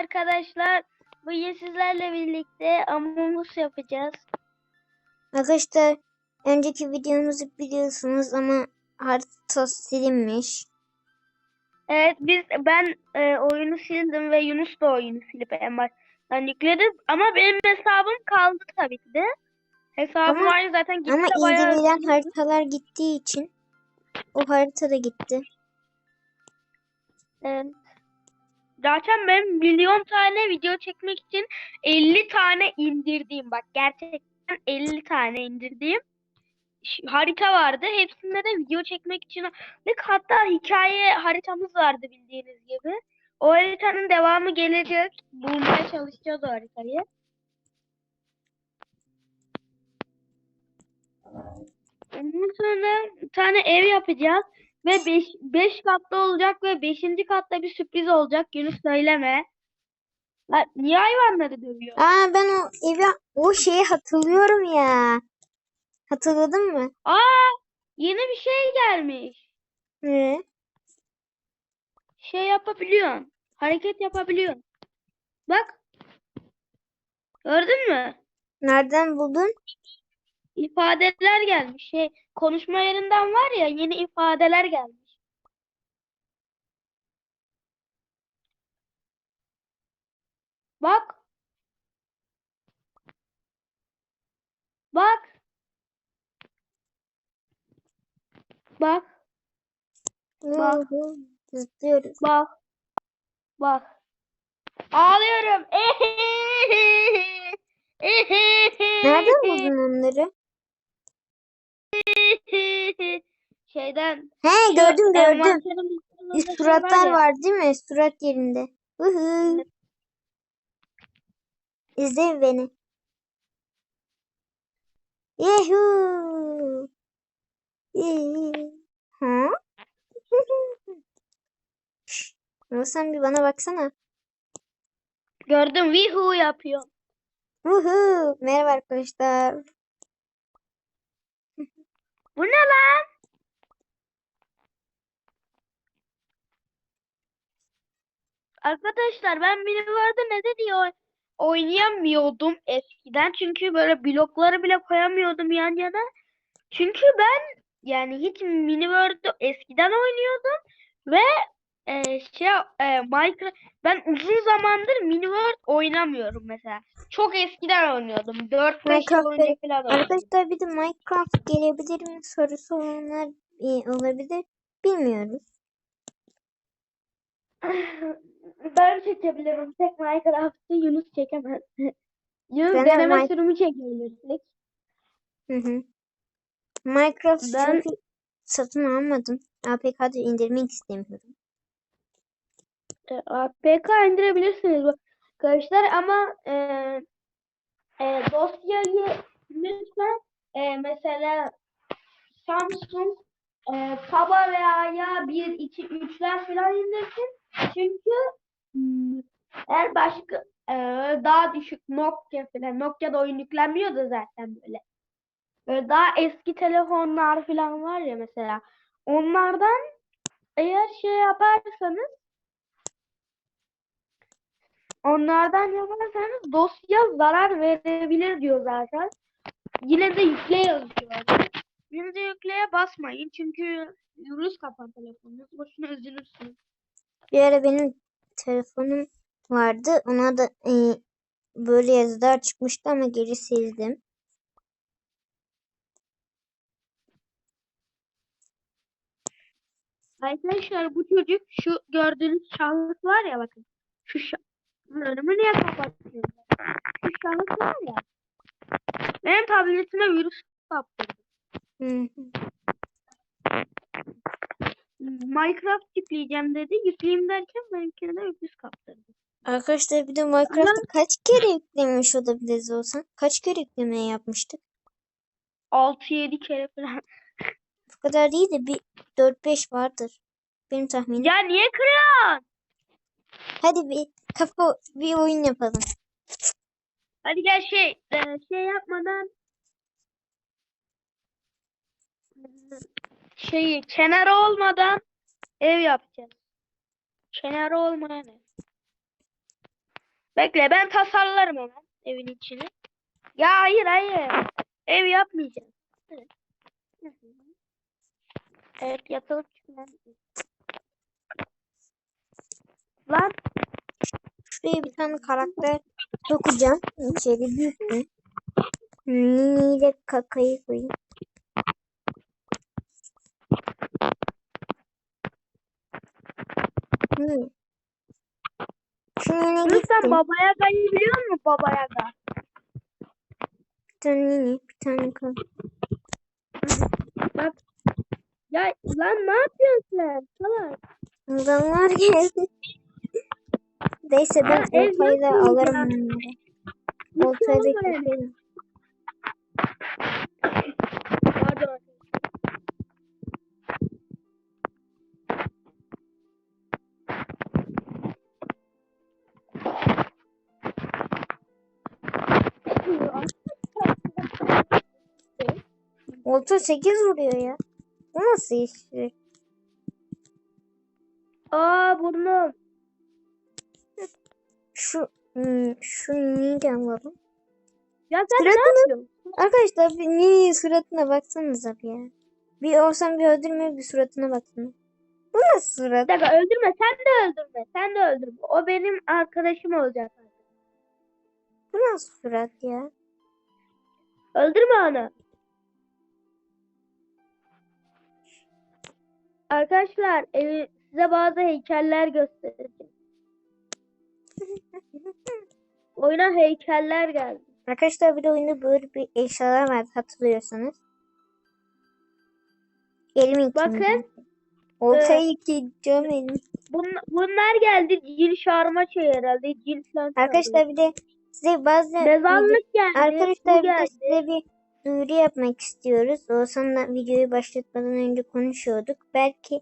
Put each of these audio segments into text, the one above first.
arkadaşlar. Bugün sizlerle birlikte Among Us yapacağız. Arkadaşlar önceki videomuzu biliyorsunuz ama harita silinmiş. Evet biz ben e, oyunu sildim ve Yunus da oyunu silip en baştan yükledi. Ama benim hesabım kaldı tabii ki de. Hesabım Ama- aynı zaten gitti Ama bayağı. indirilen haritalar gittiği için o harita da gitti. Evet. Zaten ben milyon tane video çekmek için 50 tane indirdiğim bak gerçekten 50 tane indirdiğim harita vardı. Hepsinde de video çekmek için hatta hikaye haritamız vardı bildiğiniz gibi. O haritanın devamı gelecek. Bulmaya çalışacağız o haritayı. Ondan sonra bir tane ev yapacağız. Ve 5 5 katlı olacak ve 5. katta bir sürpriz olacak. Yunus söyleme. Lan niye hayvanları dövüyor? Aa ben o evi o şeyi hatırlıyorum ya. Hatırladın mı? Aa, yeni bir şey gelmiş. Ne? Şey yapabiliyorsun. Hareket yapabiliyorsun. Bak. Gördün mü? Nereden buldun? İfadeler gelmiş. Şey, konuşma yerinden var ya yeni ifadeler gelmiş. Bak. Bak. Bak. Bak. Yuhu, Zıplıyoruz. Bak. Bak. Ağlıyorum. Nereden buldun onları? Şeyden. He gördüm gördüm. envanterin üstünde Bir şey suratlar ya. var değil mi? Surat yerinde. Uhu. İzle beni. Yuhu. Yuhu. Ha? Sen bir bana baksana. Gördüm. Vihu yapıyor. Uhu. Merhaba arkadaşlar. Bu ne lan? Arkadaşlar ben Miniver'de ne de diyor oynayamıyordum eskiden. Çünkü böyle blokları bile koyamıyordum yan yana. Çünkü ben yani hiç Miniver'de eskiden oynuyordum ve e, şey e, Minecraft ben uzun zamandır Miniverse oynamıyorum mesela. Çok eskiden oynuyordum. 4-5 yıl önce falan. Arkadaşlar bir de Minecraft gelebilir mi sorusu olanlar e, olabilir. Bilmiyoruz. Ben çekebilirim. Tek Minecraft'ı Yunus çekemez. Yunus Ben de deneme Min- sürümü çekebilirsek. Hı hı. Minecraft Ben- satın almadım. APK'da indirmek istemiyorum. E, APK indirebilirsiniz arkadaşlar ama e, e, dosyayı lütfen e, mesela Samsung e, Taba veya ya 1, 2, 3'ler falan indirsin. Çünkü hmm, eğer başka e, daha düşük Nokia falan Nokia'da oyun yüklenmiyor da zaten böyle. Böyle daha eski telefonlar falan var ya mesela. Onlardan eğer şey yaparsanız Onlardan yaparsanız dosya zarar verebilir diyor zaten. Yine de yükle yazıyor. Yine de yükleye basmayın çünkü virüs kapar telefonunuz. Boşuna üzülürsünüz. Bir ara benim telefonum vardı. Ona da e, böyle yazılar çıkmıştı ama geri sildim. Arkadaşlar bu çocuk şu gördüğünüz şahıs var ya bakın. Şu şah... Önümü niye kapatıyorsun? Şahıs var ya. Benim tabletime virüs kaptırdı. Minecraft yükleyeceğim dedi. Yükleyeyim derken benimkine de virüs kaptırdı. Arkadaşlar bir de Minecraft'ı kaç kere yüklemiş olabiliriz olsan? Kaç kere yüklemeye yapmıştık? 6-7 kere falan. Bu kadar değil de bir 4-5 vardır. Benim tahminim. Ya niye kırıyorsun? Hadi bir kafa bir oyun yapalım. Hadi gel şey e, şey yapmadan şeyi kenarı olmadan ev yapacağız. Kenarı olmayan ev. Bekle ben tasarlarım hemen evin içini. Ya hayır hayır. Ev yapmayacağım. Evet, evet. Lan Şuraya bir tane karakter sokacağım. İçeri büyüsün. Mini ile kakayı koyayım. Hı. Şu Nini Yunus gitti. sen Baba Yaga'yı biliyor musun Baba Yaga? Bir tane Nini, bir tane kal. Bak. Ya lan ne yapıyorsun sen? Salak. Adamlar geldi. Neyse ben ev oltayı da alırım Oltayı da keserim. Pardon. Olta 8 vuruyor ya. Bu nasıl iş? Aa burnum. Şu hmm, şu Nini'yi de alalım. Ya sen ne Suratını- yapıyorsun? Arkadaşlar bir Nini'nin suratına baksanıza bir ya. Bir olsam bir öldürme bir suratına baksana. Bu nasıl surat? Bir dakika öldürme sen de öldürme. Sen de öldürme. O benim arkadaşım olacak. Bu nasıl surat ya? Öldürme onu. Arkadaşlar evi, size bazı heykeller göstereceğim. Oyuna heykeller geldi. Arkadaşlar bir de oyunda böyle bir eşyalar var hatırlıyorsanız. Elim Bakın. Oltayı yıkayacağım elim. Bun- bunlar geldi. Cin şarma şey herhalde. Cin falan Arkadaşlar bir de size bazı Mezarlık geldi. Arkadaşlar bir de geldi. size bir duyuru yapmak istiyoruz. Oğuzhan'la videoyu başlatmadan önce konuşuyorduk. Belki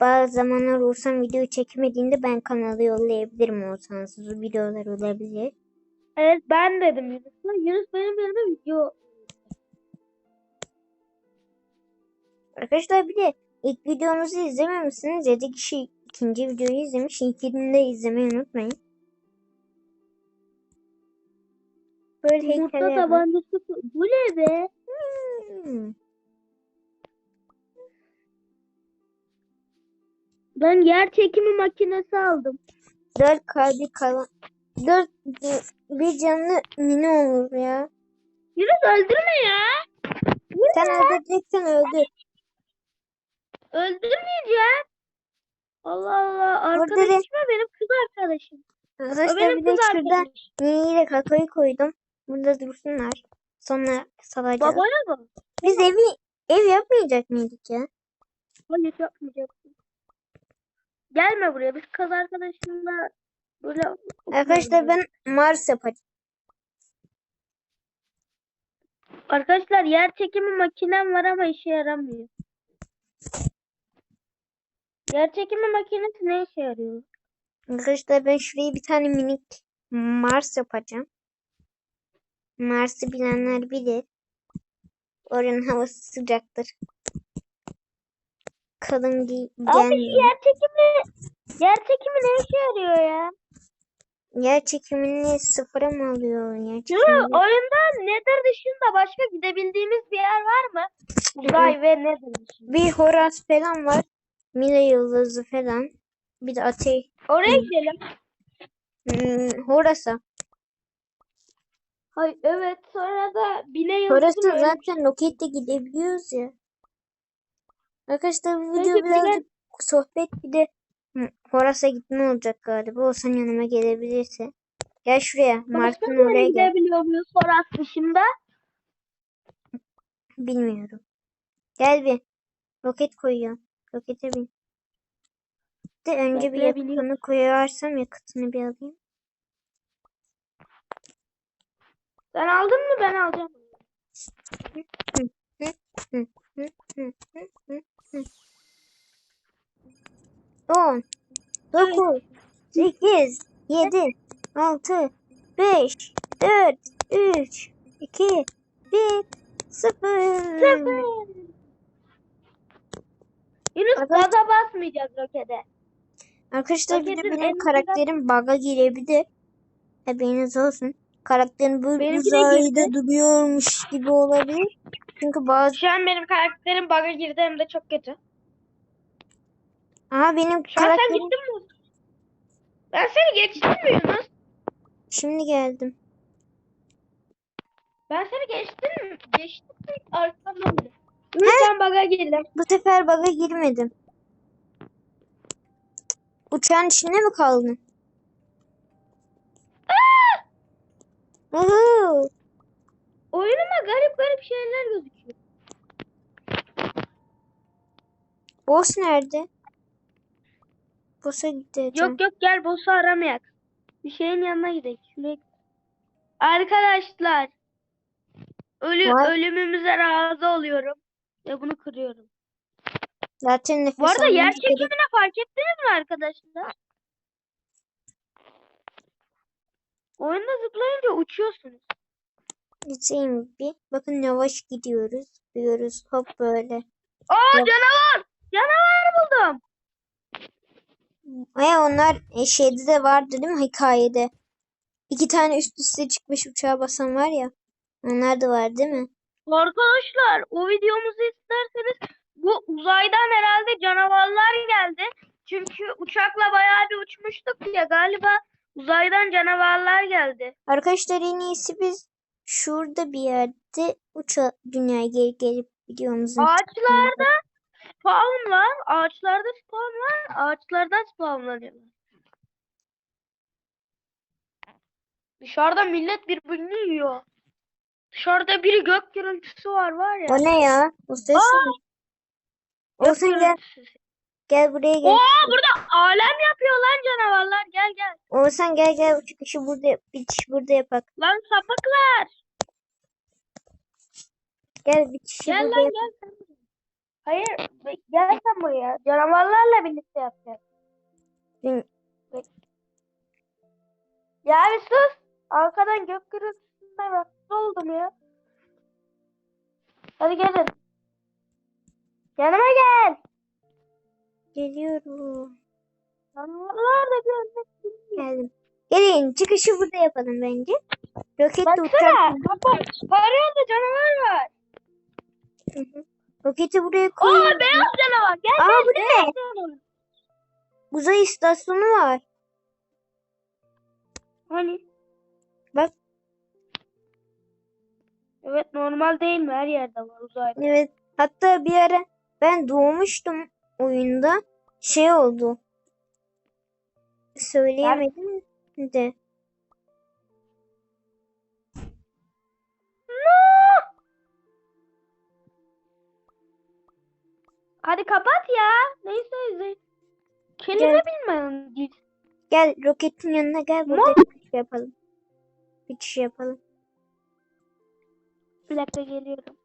bazı zamanlar Oğuzhan videoyu çekmediğinde ben kanala yollayabilirim Oğuzhan'sız videolar olabilir. Evet ben dedim Yunus'a. Yunus benim yerime video. Arkadaşlar bir de ilk videomuzu izlememişsiniz. 7 kişi ikinci videoyu izlemiş. İlkini de izlemeyi unutmayın. Böyle heykeller tabancası. Bu ne be? Hmm. Ben yer çekimi makinesi aldım. 4 kalbi kalan. 4 bir canlı mini olur ya. Yunus öldürme ya. Bu Sen ne? öldüreceksen öldür. Öldürmeyeceğim. Allah Allah. Burada Arkadaşım o benim kız arkadaşım. Arkadaşlar benim bir de şurada. Mini'yle kakayı koydum. Burada dursunlar. Sonra salacağız. Babaya bak. Biz evi ev yapmayacak mıydık ya? Hayır yapmayacaksın. Gelme buraya. Biz kız arkadaşımla böyle Arkadaşlar ben Mars yapacağım. Arkadaşlar yer çekimi makinem var ama işe yaramıyor. Yer çekimi makinesi ne işe yarıyor? Arkadaşlar ben şuraya bir tane minik Mars yapacağım. Mars'ı bilenler bilir. Oranın havası sıcaktır. Kalın giy Abi yer çekimi yer çekimi ne işe yarıyor ya? Yer çekimini sıfıra mı alıyor? Yer çekimini... oyunda Nether dışında başka gidebildiğimiz bir yer var mı? Uzay ve Nether dışında. Bir Horas falan var. Mila yıldızı falan. Bir de ateş. Oraya gidelim. Hmm, Horas'a. Hayır, evet sonra da bine Horas'a yazdım. zaten roketle gidebiliyoruz ya. Arkadaşlar bu video birazcık sohbet bir de Horas'a gitme olacak galiba. Olsan yanıma gelebilirse. Gel şuraya. Yere oraya gel. gidebiliyor muyuz Horas dışında? Bilmiyorum. Gel bir. Roket koyuyorum. Rokete bin. De önce bir yakıtını koyarsam yakıtını bir alayım. Sen aldın mı? Ben alacağım. Hı, hı, hı, hı, hı. 10 9 8 7 6 5 4 3 2 1 0 Sıfır. Yunus gaza basmayacağız rokete. Arkadaşlar bir de Roketin benim en karakterim bug'a girebilir. Haberiniz olsun. Karakterin böyle Benimki de uzayda girdi. duruyormuş gibi olabilir. Çünkü bazı... Şu an benim karakterim bug'a girdi hem de çok kötü. Aha benim an sen karakterim... gittin mi? Ben seni geçtim mi Yunus? Şimdi geldim. Ben seni geçtim mi? Geçtim mi? Arkamdan bile. Sen bug'a girdin. Bu sefer bug'a girmedim. Uçağın içinde mi kaldın? Uhu. Oyunuma garip garip şeyler gözüküyor. Boss nerede? Boss'a gideceğim. Yok yok gel boss'u aramayak. Bir şeyin yanına gidelim. Şuraya Arkadaşlar. Ölü, Var. ölümümüze razı oluyorum. Ve bunu kırıyorum. Zaten nefes Bu arada yer çekimini fark ettiniz mi arkadaşlar? Oyunda zıplayınca uçuyorsunuz. Gideyim bir. Bakın yavaş gidiyoruz. Gidiyoruz hop böyle. Aa Yap. canavar! Canavar buldum. E onlar e, şeyde de vardı değil mi hikayede? İki tane üst üste çıkmış uçağa basan var ya. Onlar da var değil mi? Arkadaşlar o videomuzu isterseniz bu uzaydan herhalde canavarlar geldi. Çünkü uçakla bayağı bir uçmuştuk ya galiba uzaydan canavarlar geldi. Arkadaşlar en iyisi biz şurada bir yerde uça dünyaya geri gelip videomuzu Ağaçlarda spawn var. Ağaçlarda spawn var. Ağaçlardan spawnlanıyorlar. Dışarıda millet birbirini yiyor. Dışarıda biri gök gürültüsü var var ya. O ne ya? O ses Aa! mi? Olsun gel. Gel buraya gel. Oo burada alem yapıyor lan canavarlar. Gel gel. Oğuzhan gel gel. Bu çıkışı burada yap- bitiş burada yapak. Lan sapıklar. Gel bitişi Gel burada lan yap. gel. Hayır be- gel sen buraya. Canavarlarla birlikte yapacağız. Bin- Ya bir sus. Arkadan gök gürültüsünden rahatsız oldum ya. Hadi gelin. Yanıma gel. Geliyorum. Canavarlar da görmek. Geldim. Gelin çıkışı burada yapalım bence. Roket Baksana. Bak karayolda canavar var. Hı hı. Roketi buraya Aa koyuyorum. beyaz canavar. Gel Aa, gel. bu ne? canavar. Uzay istasyonu var. Hani? Bak. Evet normal değil mi? Her yerde var uzayda. Evet. Hatta bir ara ben doğmuştum oyunda. Şey oldu. Söyleyemedim de. Hadi kapat ya. Neyse izleyin. Kelime bilmiyorum. Gel roketin yanına gel burada Ne? çıkış yapalım. Geçiş yapalım. Bir dakika geliyorum.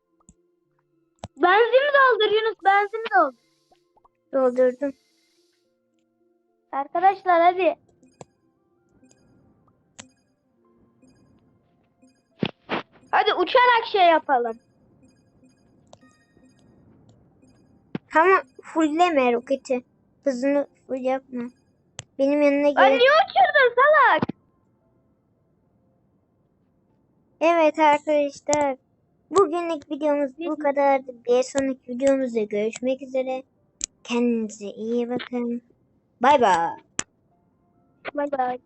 Benzini doldur Yunus. Benzini doldur. Doldurdum. Arkadaşlar hadi. Hadi uçarak şey yapalım. Ama fullleme roketi. Hızını full yapma. Benim yanına gel. niye uçurdun salak? Evet arkadaşlar. Bugünlük videomuz bu kadardı. Bir sonraki videomuzda görüşmek üzere. Kendinize iyi bakın. Bay bay. Bay bay.